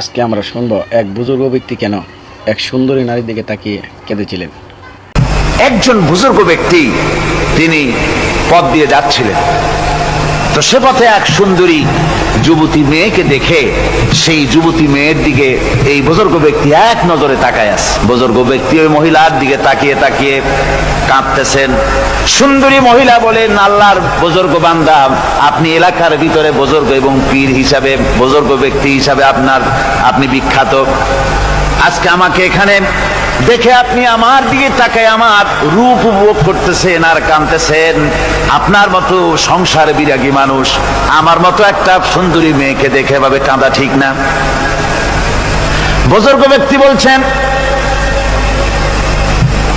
আজকে আমরা শুনব এক বুজুর্গ ব্যক্তি কেন এক সুন্দরী নারীর দিকে তাকিয়ে কেঁদেছিলেন। একজন বুজুর্গ ব্যক্তি, তিনি পথ দিয়ে যাচ্ছিলেন। তো সে পথে এক সুন্দরী যুবতী মেয়েকে দেখে সেই যুবতী মেয়ের দিকে এই বুজুর্গ ব্যক্তি এক নজরে তাকায় আছে। বুজুর্গ ব্যক্তি ওই মহিলার দিকে তাকিয়ে তাকিয়ে কাঁদতেছেন সুন্দরী মহিলা বলেন আল্লাহর বুজুর্গ বান্দা, আপনি এলাকার ভিতরে বুজুর্গ এবং পীর হিসাবে, বুজুর্গ ব্যক্তি হিসাবে আপনার, আপনি বিখ্যাত। আজকে আমাকে এখানে দেখে আপনি আমার দিকে তাকায় আমার রূপ উপভোগ করতেছেন আর কানতেছেন আপনার মতো সংসার বিরাগী মানুষ, আমার মতো একটা সুন্দরী মেয়েকে দেখে ভাবে কাঁদা ঠিক না। বুজুর্গ ব্যক্তি বলছেন